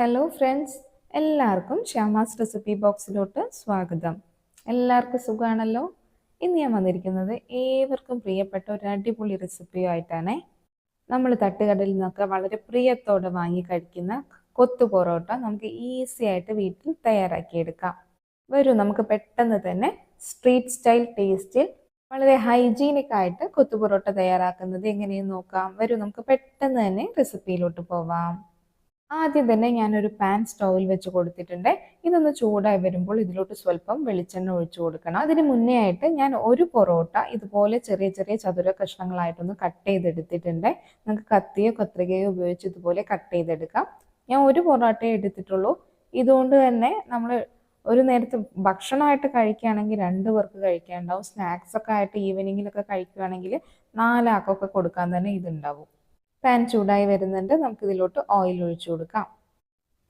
Hello friends എല്ലാവർക്കും Shyama's recipe ബോക്സിലോട്ട് സ്വാഗതം. എല്ലാവർക്കും സുഖമാണല്ലോ ഇന്ന് ഞാൻ വന്നിരിക്കുന്നത് ഏവർക്കും പ്രിയപ്പെട്ട ഒരു അടിപൊളി റെസിപ്പിയുമായിട്ടാണ് നമ്മൾ തട്ടുകടയിൽ നിന്നൊക്കെ വളരെ പ്രിയത്തോടെ വാങ്ങി കഴിക്കുന്ന കൊത്തു പൊറോട്ട നമുക്ക് ഈസി ആയിട്ട് വീട്ടിൽ തയ്യാറാക്കിയെടുക്കാം വരൂ നമുക്ക് പെട്ടെന്ന് തന്നെ സ്ട്രീറ്റ് സ്റ്റൈൽ ടേസ്റ്റിൽ വളരെ ഹൈജീനിക് ആയിട്ട് കൊത്തു പൊറോട്ട തയ്യാറാക്കുന്നത് എങ്ങനെയെന്ന് നോക്കാം. വരൂ നമുക്ക് പെട്ടെന്ന് തന്നെ റെസിപ്പിയിലോട്ട് പോവാം. ആദ്യം തന്നെ ഞാനൊരു പാൻ സ്റ്റൗവിൽ വെച്ച് കൊടുത്തിട്ടുണ്ട്. ഇതൊന്ന് ചൂടായി വരുമ്പോൾ ഇതിലോട്ട് സ്വല്പം വെളിച്ചെണ്ണ ഒഴിച്ചു കൊടുക്കണം. അതിന് മുന്നേ ആയിട്ട് ഞാൻ ഒരു പൊറോട്ട ഇതുപോലെ ചെറിയ ചെറിയ ചതുര കഷ്ണങ്ങളായിട്ടൊന്ന് കട്ട് ചെയ്തെടുത്തിട്ടുണ്ട്. നമുക്ക് കത്തിയോ കത്രികയോ ഉപയോഗിച്ച് ഇതുപോലെ കട്ട് ചെയ്തെടുക്കാം. ഞാൻ ഒരു പൊറോട്ടയെ എടുത്തിട്ടുള്ളൂ. ഇതുകൊണ്ട് തന്നെ നമ്മൾ ഒരു നേരത്തെ ഭക്ഷണമായിട്ട് കഴിക്കുകയാണെങ്കിൽ രണ്ട് പേർക്ക് കഴിക്കാനുണ്ടാവും. സ്നാക്സ് ഒക്കെ ആയിട്ട് ഈവനിങ്ങിലൊക്കെ കഴിക്കുകയാണെങ്കിൽ നാലാക്കൊക്കെ കൊടുക്കാൻ തന്നെ ഇതുണ്ടാവും. പാൻ ചൂടായി വരുന്നുണ്ട്. നമുക്ക് ഇതിലോട്ട് ഓയിൽ ഒഴിച്ചു കൊടുക്കാം.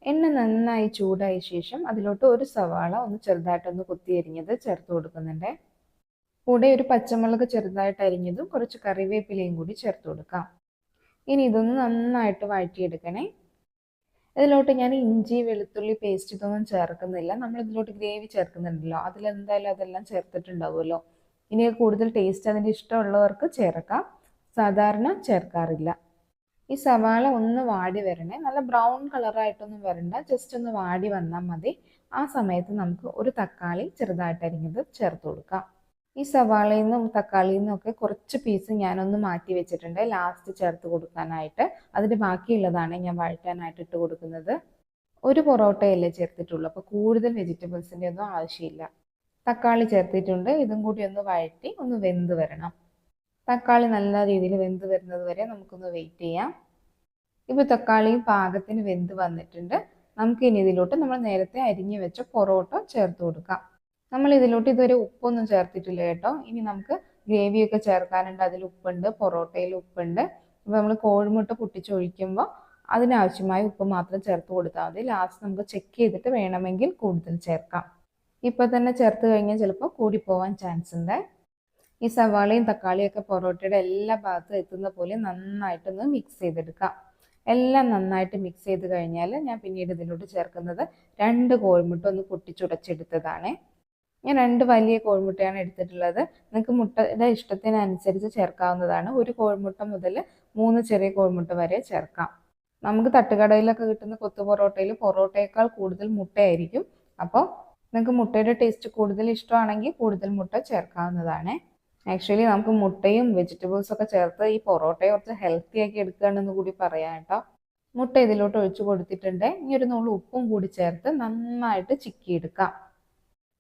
എണ്ണ നന്നായി ചൂടായ ശേഷം അതിലോട്ട് ഒരു സവാള ഒന്ന് ചെറുതായിട്ടൊന്ന് കുത്തി അരിഞ്ഞത് ചേർത്ത് കൊടുക്കുന്നുണ്ട്. കൂടെ ഒരു പച്ചമുളക് ചെറുതായിട്ട് അരിഞ്ഞതും കുറച്ച് കറിവേപ്പിലയും കൂടി ചേർത്ത് കൊടുക്കാം. ഇനി ഇതൊന്ന് നന്നായിട്ട് വഴറ്റിയെടുക്കണേ. ഇതിലോട്ട് ഞാൻ ഇഞ്ചി വെളുത്തുള്ളി പേസ്റ്റ് ഇതൊന്നും ചേർക്കുന്നില്ല. നമ്മൾ ഇതിലോട്ട് ഗ്രേവി ചേർക്കുന്നുണ്ടല്ലോ. അതിലെന്തായാലും അതെല്ലാം ചേർത്തിട്ടുണ്ടാവുമല്ലോ. ഇനി കൂടുതൽ ടേസ്റ്റ് അതിന്റെ ഇഷ്ടമുള്ളവർക്ക് ചേർക്കാം. സാധാരണ ചേർക്കാറില്ല. ഈ സവാള ഒന്ന് വാടി വരണേ. നല്ല ബ്രൗൺ കളറായിട്ടൊന്നും വരണ്ട. ജസ്റ്റ് ഒന്ന് വാടി വന്നാൽ മതി. ആ സമയത്ത് നമുക്ക് ഒരു തക്കാളി ചെറുതായിട്ട് അരിഞ്ഞത് ചേർത്ത് കൊടുക്കാം. ഈ സവാളയിൽ നിന്നും തക്കാളിയിൽ നിന്നും ഒക്കെ കുറച്ച് പീസ് ഞാനൊന്ന് മാറ്റി വെച്ചിട്ടുണ്ട്. ലാസ്റ്റ് ചേർത്ത് കൊടുക്കാനായിട്ട്. അതിന്റെ ബാക്കിയുള്ളതാണ് ഞാൻ വഴറ്റാനായിട്ട് ഇട്ട് കൊടുക്കുന്നത്. ഒരു പൊറോട്ടയല്ലേ ചേർത്തിട്ടുള്ളൂ. അപ്പോൾ കൂടുതൽ വെജിറ്റബിൾസിന്റെ ഒന്നും ആവശ്യമില്ല. തക്കാളി ചേർത്തിട്ടുണ്ട്. ഇതും കൂടി ഒന്ന് വഴറ്റി ഒന്ന് വെന്ത് വരണം. തക്കാളി നല്ല രീതിയിൽ വെന്ത് വരുന്നത് വരെ നമുക്കൊന്ന് വെയിറ്റ് ചെയ്യാം. ഇപ്പോൾ തക്കാളി പാകത്തിന് വെന്ത് വന്നിട്ടുണ്ട്. നമുക്ക് ഇനി ഇതിലോട്ട് നമ്മൾ നേരത്തെ അരിഞ്ഞു വെച്ച പൊറോട്ട ചേർത്ത് കൊടുക്കാം. നമ്മൾ ഇതിലോട്ട് ഇതുവരെ ഉപ്പൊന്നും ചേർത്തിട്ടില്ല കേട്ടോ. ഇനി നമുക്ക് ഗ്രേവിയൊക്കെ ചേർക്കാനുണ്ട്. അതിൽ ഉപ്പുണ്ട് പൊറോട്ടയിൽ ഉപ്പുണ്ട്. അപ്പോൾ നമ്മൾ കോഴിമുട്ട പൊട്ടിച്ചൊഴിക്കുമ്പോൾ അതിനാവശ്യമായ ഉപ്പ് മാത്രം ചേർത്ത് കൊടുത്താൽ മതി. ലാസ്റ്റ് നമുക്ക് ചെക്ക് ചെയ്തിട്ട് വേണമെങ്കിൽ കൂടുതൽ ചേർക്കാം. ഇപ്പൊ തന്നെ ചേർത്ത് കഴിഞ്ഞാൽ ചിലപ്പോൾ കൂടിപ്പോവാൻ ചാൻസ് ഉണ്ട്. ഈ സവാളയും തക്കാളിയും ഒക്കെ പൊറോട്ടയുടെ എല്ലാ ഭാഗത്തും എത്തുന്ന പോലെ നന്നായിട്ടൊന്ന് മിക്സ് ചെയ്തെടുക്കാം. എല്ലാം നന്നായിട്ട് മിക്സ് ചെയ്ത് കഴിഞ്ഞാൽ ഞാൻ പിന്നീട് ഇതിലോട്ട് ചേർക്കുന്നത് രണ്ട് കോഴിമുട്ട ഒന്ന് പൊട്ടിച്ചുടച്ചെടുത്തതാണ്. ഞാൻ രണ്ട് വലിയ കോഴിമുട്ടയാണ് എടുത്തിട്ടുള്ളത്. നിങ്ങൾക്ക് മുട്ടയുടെ ഇഷ്ടത്തിനനുസരിച്ച് ചേർക്കാവുന്നതാണ്. ഒരു കോഴിമുട്ട മുതൽ മൂന്ന് ചെറിയ കോഴിമുട്ട വരെ ചേർക്കാം. നമുക്ക് തട്ടുകടയിലൊക്കെ കിട്ടുന്ന കൊത്തു പൊറോട്ടയിൽ പൊറോട്ടയേക്കാൾ കൂടുതൽ മുട്ടയായിരിക്കും. അപ്പോൾ നിങ്ങൾക്ക് മുട്ടയുടെ ടേസ്റ്റ് കൂടുതൽ ഇഷ്ടമാണെങ്കിൽ കൂടുതൽ മുട്ട ചേർക്കാവുന്നതാണ്. ആക്ച്വലി നമുക്ക് മുട്ടയും വെജിറ്റബിൾസും ഒക്കെ ചേർത്ത് ഈ പൊറോട്ടയെ കുറച്ച് ഹെൽത്തി ആക്കി എടുക്കുകയാണെന്ന് കൂടി പറയാം കേട്ടോ. മുട്ട ഇതിലോട്ട് ഒഴിച്ചു കൊടുത്തിട്ടുണ്ട്. ഈ ഒരു നുള്ളു ഉപ്പും കൂടി ചേർത്ത് നന്നായിട്ട് ചിക്കിയെടുക്കാം.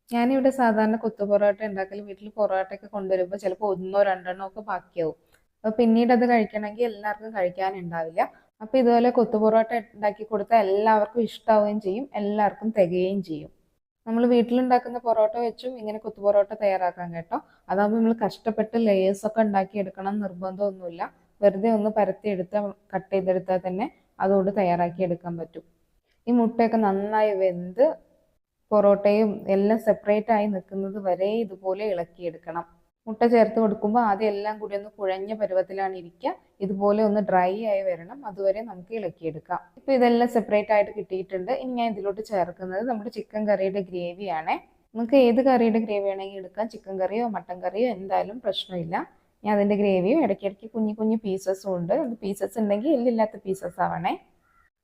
ഞാനിവിടെ സാധാരണ കൊത്തു പൊറോട്ട ഉണ്ടാക്കൽ വീട്ടിൽ പൊറോട്ടയൊക്കെ കൊണ്ടുവരുമ്പോൾ ചിലപ്പോൾ ഒന്നോ രണ്ടെണ്ണോ ഒക്കെ ബാക്കിയാവും. അപ്പോൾ പിന്നീട് അത് കഴിക്കണമെങ്കിൽ എല്ലാവർക്കും കഴിക്കാനുണ്ടാവില്ല. അപ്പോൾ ഇതുപോലെ കൊത്തു പൊറോട്ട ഉണ്ടാക്കി കൊടുത്താൽ എല്ലാവർക്കും ഇഷ്ടാവുകയും ചെയ്യും. എല്ലാവർക്കും തികയുകയും ചെയ്യും. നമ്മൾ വീട്ടിലുണ്ടാക്കുന്ന പൊറോട്ട വെച്ചും ഇങ്ങനെ കൊത്തു പൊറോട്ട തയ്യാറാക്കാൻ കേട്ടോ. അതാകുമ്പോൾ നമ്മൾ കഷ്ടപ്പെട്ട് ലെയേഴ്സ് ഒക്കെ ഉണ്ടാക്കി എടുക്കണം നിർബന്ധമൊന്നുമില്ല. വെറുതെ ഒന്ന് പരത്തി പരത്തിയെടുത്ത് കട്ട് ചെയ്തെടുത്താൽ തന്നെ അതുകൊണ്ട് തയ്യാറാക്കി എടുക്കാൻ പറ്റും. ഈ മുട്ടയൊക്കെ നന്നായി വെന്ത് പൊറോട്ടയും എല്ലാം സെപ്പറേറ്റ് ആയി നിൽക്കുന്നത് വരെ ഇതുപോലെ ഇളക്കിയെടുക്കണം. മുട്ട ചേർത്ത് കൊടുക്കുമ്പോൾ ആദ്യം എല്ലാം കൂടി ഒന്ന് കുഴഞ്ഞ പരുവത്തിലാണ് ഇരിക്കുക. ഇതുപോലെ ഒന്ന് ഡ്രൈ ആയി വരണം. അതുവരെ നമുക്ക് ഇളക്കിയെടുക്കാം. ഇപ്പോൾ ഇതെല്ലാം സെപ്പറേറ്റ് ആയിട്ട് കിട്ടിയിട്ടുണ്ട്. ഇനി ഞാൻ ഇതിലോട്ട് ചേർക്കുന്നത് നമ്മുടെ ചിക്കൻ കറിയുടെ ഗ്രേവിയാണ് നിങ്ങൾക്ക് ഏത് കറിയുടെ ഗ്രേവി വേണമെങ്കിൽ എടുക്കാം. ചിക്കൻ കറിയോ മട്ടൻ കറിയോ എന്തായാലും പ്രശ്നമില്ല. ഞാൻ അതിന്റെ ഗ്രേവിയും ഇടയ്ക്കിടയ്ക്ക് കുഞ്ഞു കുഞ്ഞു പീസസും ഉണ്ട്. അത് പീസസ് ഉണ്ടെങ്കിൽ എല്ലില്ലാത്ത പീസസ് ആവണേ.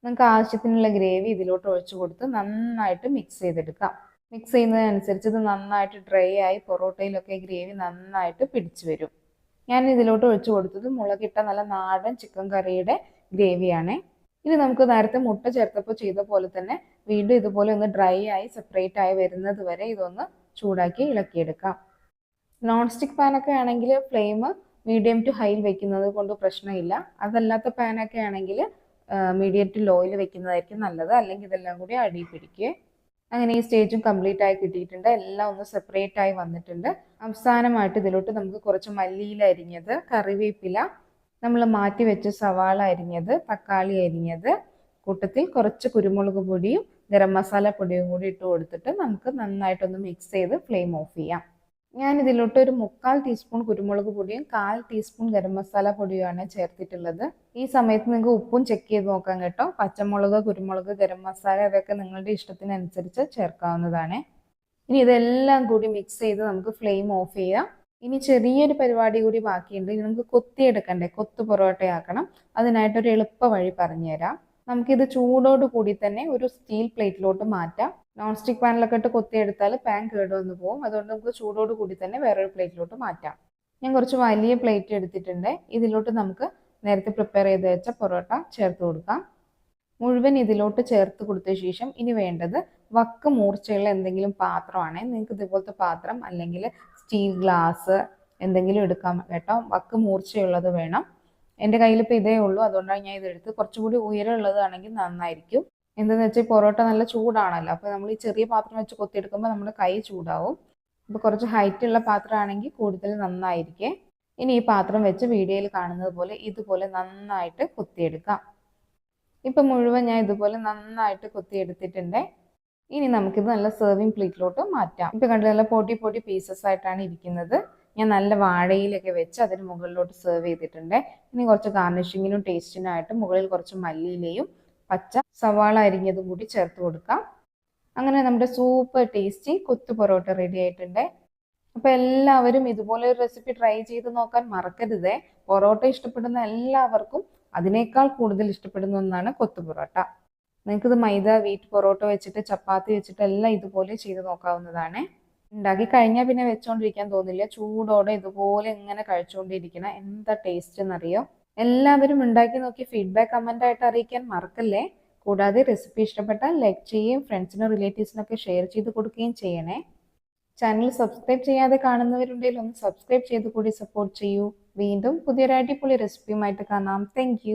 നിങ്ങൾക്ക് ആവശ്യത്തിനുള്ള ഗ്രേവി ഇതിലോട്ട് ഒഴിച്ചു കൊടുത്ത് നന്നായിട്ട് മിക്സ് ചെയ്തെടുക്കാം. മിക്സ് ചെയ്യുന്നതിനനുസരിച്ച് ഇത് നന്നായിട്ട് ഡ്രൈ ആയി പൊറോട്ടയിലൊക്കെ ഗ്രേവി നന്നായിട്ട് പിടിച്ചു വരും. ഞാൻ ഇതിലോട്ട് ഒഴിച്ചു കൊടുത്തത് മുളകിട്ട നല്ല നാടൻ ചിക്കൻ കറിയുടെ ഗ്രേവിയാണ്. ഇനി നമുക്ക് നേരത്തെ മുട്ട ചേർത്തപ്പോൾ ചെയ്ത പോലെ തന്നെ വീണ്ടും ഇതുപോലെ ഒന്ന് ഡ്രൈ ആയി സെപ്പറേറ്റ് ആയി വരുന്നത് വരെ ഇതൊന്ന് ചൂടാക്കി ഇളക്കിയെടുക്കാം. നോൺ സ്റ്റിക്ക് പാനൊക്കെ ആണെങ്കിൽ ഫ്ലെയിം മീഡിയം ടു ഹൈയിൽ വെക്കുന്നത് കൊണ്ട് പ്രശ്നമില്ല. അതല്ലാത്ത പാനൊക്കെ ആണെങ്കിൽ മീഡിയം ടു ലോയിൽ വെക്കുന്നതായിരിക്കും നല്ലത്. അല്ലെങ്കിൽ ഇതെല്ലാം കൂടി അടി പിടിക്കുക അങ്ങനെ ഈ സ്റ്റേജും കംപ്ലീറ്റ് ആയി കിട്ടിയിട്ടുണ്ട്. എല്ലാം ഒന്ന് സെപ്പറേറ്റ് ആയി വന്നിട്ടുണ്ട്. അവസാനമായിട്ട് ഇതിലോട്ട് നമുക്ക് കുറച്ച് മല്ലിയില അരിഞ്ഞത് കറിവേപ്പില നമ്മൾ മാറ്റി വെച്ച സവാള അരിഞ്ഞത് തക്കാളി അരിഞ്ഞത് കൂട്ടത്തിൽ കുറച്ച് കുരുമുളക് പൊടിയും ഗരം മസാല പൊടിയും കൂടി ഇട്ട് കൊടുത്തിട്ട് നമുക്ക് നന്നായിട്ടൊന്ന് മിക്സ് ചെയ്ത് ഫ്ലെയിം ഓഫ് ചെയ്യാം. ഞാൻ ഇതിലോട്ട് ഒരു മുക്കാൽ ടീസ്പൂൺ കുരുമുളക് പൊടിയും കാൽ ടീസ്പൂൺ ഗരം മസാല പൊടിയുമാണ് ചേർത്തിട്ടുള്ളത്. ഈ സമയത്ത് നിങ്ങൾക്ക് ഉപ്പും ചെക്ക് ചെയ്ത് നോക്കാം കേട്ടോ. പച്ചമുളക് കുരുമുളക് ഗരം മസാല അതൊക്കെ നിങ്ങളുടെ ഇഷ്ടത്തിനനുസരിച്ച് ചേർക്കാവുന്നതാണ്. ഇനി ഇതെല്ലാം കൂടി മിക്സ് ചെയ്ത് നമുക്ക് ഫ്ലെയിം ഓഫ് ചെയ്യാം. ഇനി ചെറിയൊരു പരിപാടി കൂടി ബാക്കിയുണ്ട്. ഇനി നമുക്ക് കൊത്തിയെടുക്കണ്ടേ? കൊത്തു പൊറോട്ടയാക്കണം. അതിനായിട്ടൊരു എളുപ്പ വഴി പറഞ്ഞുതരാം. നമുക്കിത് ചൂടോട് കൂടി തന്നെ ഒരു സ്റ്റീൽ പ്ലേറ്റിലോട്ട് മാറ്റാം. നോൺ സ്റ്റിക്ക് പാനിലൊക്കെ ഇട്ട് കൊത്തിയെടുത്താൽ പാൻ കേടുവന്ന് പോകും. അതുകൊണ്ട് നമുക്ക് ചൂടോട് കൂടി തന്നെ വേറൊരു പ്ലേറ്റിലോട്ട് മാറ്റാം. ഞാൻ കുറച്ച് വലിയ പ്ലേറ്റ് എടുത്തിട്ടുണ്ട്. ഇതിലോട്ട് നമുക്ക് നേരത്തെ പ്രിപ്പയർ ചെയ്ത് വെച്ച പൊറോട്ട ചേർത്ത് കൊടുക്കാം. മുഴുവൻ ഇതിലോട്ട് ചേർത്ത് കൊടുത്ത ശേഷം ഇനി വേണ്ടത് വക്ക് മൂർച്ചയുള്ള എന്തെങ്കിലും പാത്രമാണ്. നിങ്ങൾക്ക് ഇതുപോലത്തെ പാത്രം അല്ലെങ്കിൽ സ്റ്റീൽ ഗ്ലാസ് എന്തെങ്കിലും എടുക്കാം കേട്ടോ. വക്ക് മൂർച്ചയുള്ളത് വേണം. എന്റെ കയ്യിൽ ഇപ്പോൾ ഇതേ ഉള്ളൂ. അതുകൊണ്ടാണ് ഞാൻ ഇതെടുത്ത് കുറച്ചുകൂടി ഉയരമുള്ളതാണെങ്കിൽ നന്നായിരിക്കും. എന്തെന്ന് വെച്ചാൽ പൊറോട്ട നല്ല ചൂടാണല്ലോ. അപ്പോൾ നമ്മൾ ഈ ചെറിയ പാത്രം വെച്ച് കൊത്തിയെടുക്കുമ്പോൾ നമ്മുടെ കൈ ചൂടാവും. അപ്പോൾ കുറച്ച് ഹൈറ്റ് ഉള്ള പാത്രമാണെങ്കിൽ കൂടുതൽ നന്നായിരിക്കേ. ഇനി ഈ പാത്രം വെച്ച് വീഡിയോയിൽ കാണുന്നത് പോലെ ഇതുപോലെ നന്നായിട്ട് കൊത്തിയെടുക്കാം. ഇപ്പം മുഴുവൻ ഞാൻ ഇതുപോലെ നന്നായിട്ട് കൊത്തിയെടുത്തിട്ടുണ്ട്. ഇനി നമുക്കിത് നല്ല സെർവിങ് പ്ലേറ്റിലോട്ട് മാറ്റാം. ഇപ്പം കണ്ടത് നല്ല പൊടി പൊടി പീസസ് ആയിട്ടാണ് ഇരിക്കുന്നത്. ഞാൻ നല്ല വാഴയിലൊക്കെ വെച്ച് അതിന് മുകളിലോട്ട് സെർവ് ചെയ്തിട്ടുണ്ട്. ഇനി കുറച്ച് ഗാർണിഷിങ്ങിനും ടേസ്റ്റിനായിട്ട് മുകളിൽ കുറച്ച് മല്ലിയിലയും പച്ച സവാള അരിഞ്ഞതും കൂടി ചേർത്ത് കൊടുക്കാം. അങ്ങനെ നമ്മുടെ super tasty kothu parotta ready ആയിട്ടുണ്ട്. അപ്പോൾ എല്ലാവരും ഇതുപോലെ ഒരു റെസിപ്പി ട്രൈ ചെയ്ത് നോക്കാൻ മറക്കരുതേ. പൊറോട്ട ഇഷ്ടപ്പെടുന്ന എല്ലാവർക്കും അതിനേക്കാൾ കൂടുതൽ ഇഷ്ടപ്പെടുന്ന ഒന്നാണ് കൊത്തു പൊറോട്ട. നിങ്ങൾക്കിത് മൈദ വീറ്റ് പൊറോട്ട വെച്ചിട്ട് ചപ്പാത്തി വെച്ചിട്ട് എല്ലാം ഇതുപോലെ ചെയ്ത് നോക്കാവുന്നതാണ്. ഉണ്ടാക്കി കഴിഞ്ഞാൽ പിന്നെ വെച്ചോണ്ടിരിക്കാൻ തോന്നില്ല. ചൂടോടെ ഇതുപോലെ ഇങ്ങനെ കഴിച്ചുകൊണ്ടിരിക്കണം എന്താ ടേസ്റ്റ് എന്നറിയോ? എല്ലാവരും ഉണ്ടാക്കി നോക്കി ഫീഡ്ബാക്ക് കമന്റ് ആയിട്ട് അറിയിക്കാൻ മറക്കല്ലേ? കൂടാതെ റെസിപ്പി ഇഷ്ടപ്പെട്ടാൽ ലൈക്ക് ചെയ്യുകയും ഫ്രണ്ട്സിനും റിലേറ്റീവ്സിനൊക്കെ ഷെയർ ചെയ്ത് കൊടുക്കുകയും ചെയ്യണേ. ചാനൽ സബ്സ്ക്രൈബ് ചെയ്യാതെ കാണുന്നവരുണ്ടെങ്കിൽ ഒന്ന് സബ്സ്ക്രൈബ് ചെയ്ത് കൂടി സപ്പോർട്ട് ചെയ്യൂ. വീണ്ടും പുതിയൊരു അടിപൊളി റെസിപ്പിയുമായിട്ട് കാണാം. താങ്ക്